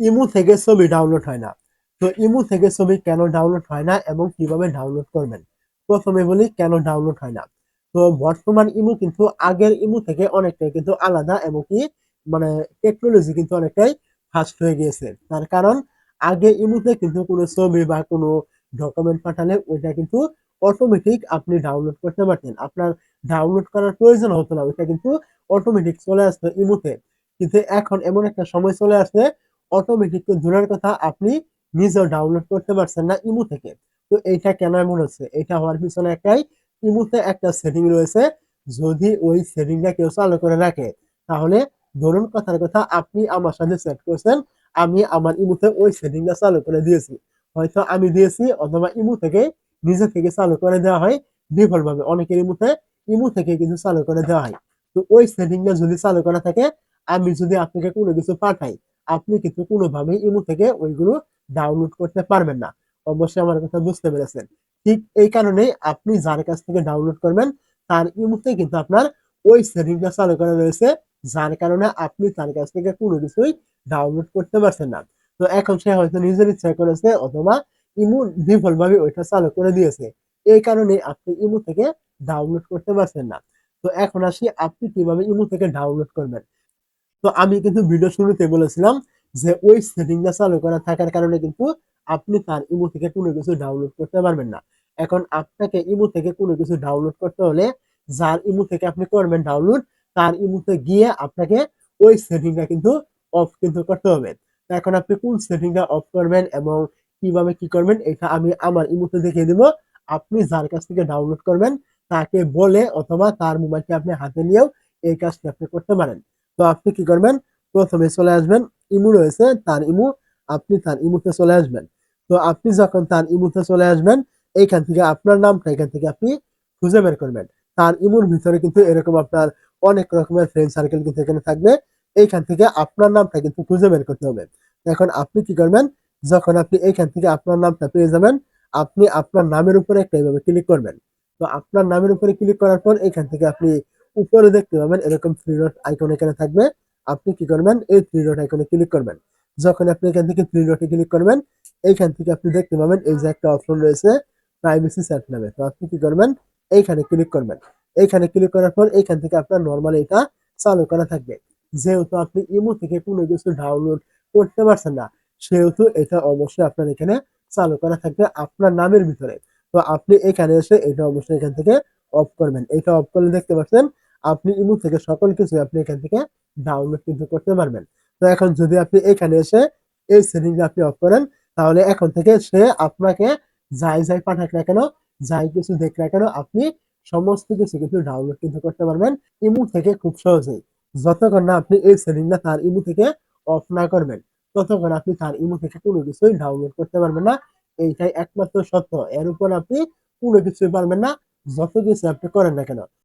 Imo থেকে ছবি download হয় না। তো ইমো থেকে ছবি কেন ডাউনলোড হয় না এবং কীভাবে ডাউনলোড করবেন? প্রথমে বলি কেন ডাউনলোড হয় না। তো বর্তমান ইমো কিন্তু আগের ইমো থেকে অনেকটাই কিন্তু আলাদা এবং কি মানে টেকনোলজি কিন্তু অনেকটাই ফাস্ট হয়ে গিয়েছে। তার কারণ আগে ইমোতে কিন্তু কোনো ছবি বা কোনো ডকুমেন্ট পাঠালে ওইটা কিন্তু অটোমেটিক আপনি ডাউনলোড করতে পারতেন। আপনার ডাউনলোড করার প্রয়োজন হতো না, ওইটা কিন্তু অটোমেটিক চলে আসতো ইমোতে। কিন্তু এখন এমন একটা সময় চলে আসছে অটোমেটিক তো কথা আপনি নিজেও ডাউনলোড করতে পারছেন না ইমু থেকে। তো এইটা কেন এমন হচ্ছে? এটা হওয়ার পিছনে একটাই, ইমোতে একটা সেটিং রয়েছে। যদি ওই সেটিংটা কেউ চালু করে রাখে, তাহলে ধরুন কথার কথা, আপনি আমার সাথে সেট করছেন, আমি আমার ইমোতে ওই সেটিংটা চালু করে দিয়েছি। হয়তো আমি দিয়েছি, অথবা ইমু থেকে নিজে থেকে চালু করে দেওয়া হয় ডিফল্ট ভাবে অনেকের ইমোতে ইমু থেকে কিন্তু চালু করে দেওয়া হয়। তো ওই সেটিংটা যদি চালু করা থাকে, আমি যদি আপনাকে কোনো কিছু পাঠাই আপনি কিন্তু কোনোভাবেই ইমো থেকে ওইগুলো ডাউনলোড করতে পারবেন না। অবশ্যই আমার কথা বুঝতে পেরেছেন। ঠিক এই কারণে আপনি যার কাছ থেকে ডাউনলোড করবেন, তার ইমোতে কিন্তু আপনার ওই সেটিংটা চালু করা রয়েছে, যার কারণে আপনি তার কাছ থেকে কোনো কিছুই ডাউনলোড করতে পারছেন না। তো এখন সে হয়তো নিজের ইচ্ছা করেছে অথবা ইমো ভাবে ওইটা চালু করে দিয়েছে। এই কারণে আপনি ইমো থেকে ডাউনলোড করতে পারছেন না। তো এখন আসি আপনি কীভাবে ইমো থেকে ডাউনলোড করবেন। তো আমি কিন্তু ভিডিও শুরুতে বলেছিলাম যে ওই সেটিংটা চালু করা থাকার কারণে কিন্তু আপনি তার ইমো থেকে কোনো কিছু ডাউনলোড করতে পারবেন না। এখন আপনাকে ইমো থেকে কোনো কিছু ডাউনলোড করতে হলে যার ইমো থেকে আপনি করবেন ডাউনলোড তার ইমোতে গিয়ে আপনাকে ওই সেটিংটা কিন্তু অফ কিন্তু করতে হবে। তো এখন আপনি কোন সেটিংটা অফ করবেন এবং কীভাবে কি করবেন, এটা আমি আমার ইমোতে দেখিয়ে দেবো। আপনি যার কাছ থেকে ডাউনলোড করবেন, তাকে বলে অথবা তার মোবাইলটি আপনি হাতে নিয়েও এই কাজটি আপনি করতে পারেন। তো আপনি কি করবেন? প্রথমে চলে আসবেন, ইমু রয়েছে, তার ইমু, আপনি তার ইমুতে চলে আসবেন। তো আপনি যখন তার ইমুতে চলে আসবেন, এইখান থেকে আপনার নামটা এখান থেকে আপনি খুঁজে বের করবেন। তার ইমুর ভিতরে কিন্তু এরকম আপনার অনেক রকমের ফ্রেন্ড সার্কেল কিন্তু এখানে থাকবে। এইখান থেকে আপনার নামটা কিন্তু খুঁজে বের করতে হবে। এখন আপনি কি করবেন? যখন আপনি এইখান থেকে আপনার নামটা পেয়ে যাবেন, আপনি আপনার নামের উপরে একটা এইভাবে ক্লিক করবেন। তো আপনার নামের উপরে ক্লিক করার পর এখান থেকে আপনি উপরে দেখতে পাবেন এরকম থ্রি ডট আইকন এখানে থাকবে। আপনি কি করবেন? এই থ্রি ডট আইকনে ক্লিক করবেন। যখন আপনি এখান থেকে থ্রি ডটে ক্লিক করবেন, এইখান থেকে আপনি দেখতে পাবেন এই যে একটা অপশন রয়েছে প্রাইভেসি সেট নামে। তো আপনি কি করবেন? এইখানে ক্লিক করবেন। এইখানে ক্লিক করার পর এইখান থেকে আপনার নর্মাল এটা চালু করা থাকবে। যেহেতু আপনি ইমো থেকে কোনো কিছু ডাউনলোড করতে পারছেন না, সেহেতু এটা অবশ্যই আপনার এখানে চালু করা থাকবে আপনার নামের ভিতরে। তো আপনি এখানে এসে এটা অবশ্যই এখান থেকে অফ করবেন। এটা অফ করলে দেখতে পাচ্ছেন, আপনি ইমো থেকে সকল কিছু আপনি এখান থেকে ডাউনলোড কিন্তু করতে পারবেন। তো এখন যদি আপনি এখানে এসে এই সেটিংটা আপনি অফ করেন, তাহলে এখন থেকে সে আপনাকে যাই যাই পাঠাক না কেন, যাই কিছু দেখ না কেন, আপনি সমস্ত কিছু কিন্তু ডাউনলোড কিন্তু করতে পারবেন ইমো থেকে খুব সহজেই। যতক্ষণ না আপনি এই সেটিংটা তার ইমো থেকে অফ না করবেন, ততক্ষণ আপনি তার ইমো থেকে কোনো কিছুই ডাউনলোড করতে পারবেন না। এইটাই একমাত্র সত্য। এর উপর আপনি কোনো কিছুই পারবেন না। যত কিছু আপনি করেন না কেন?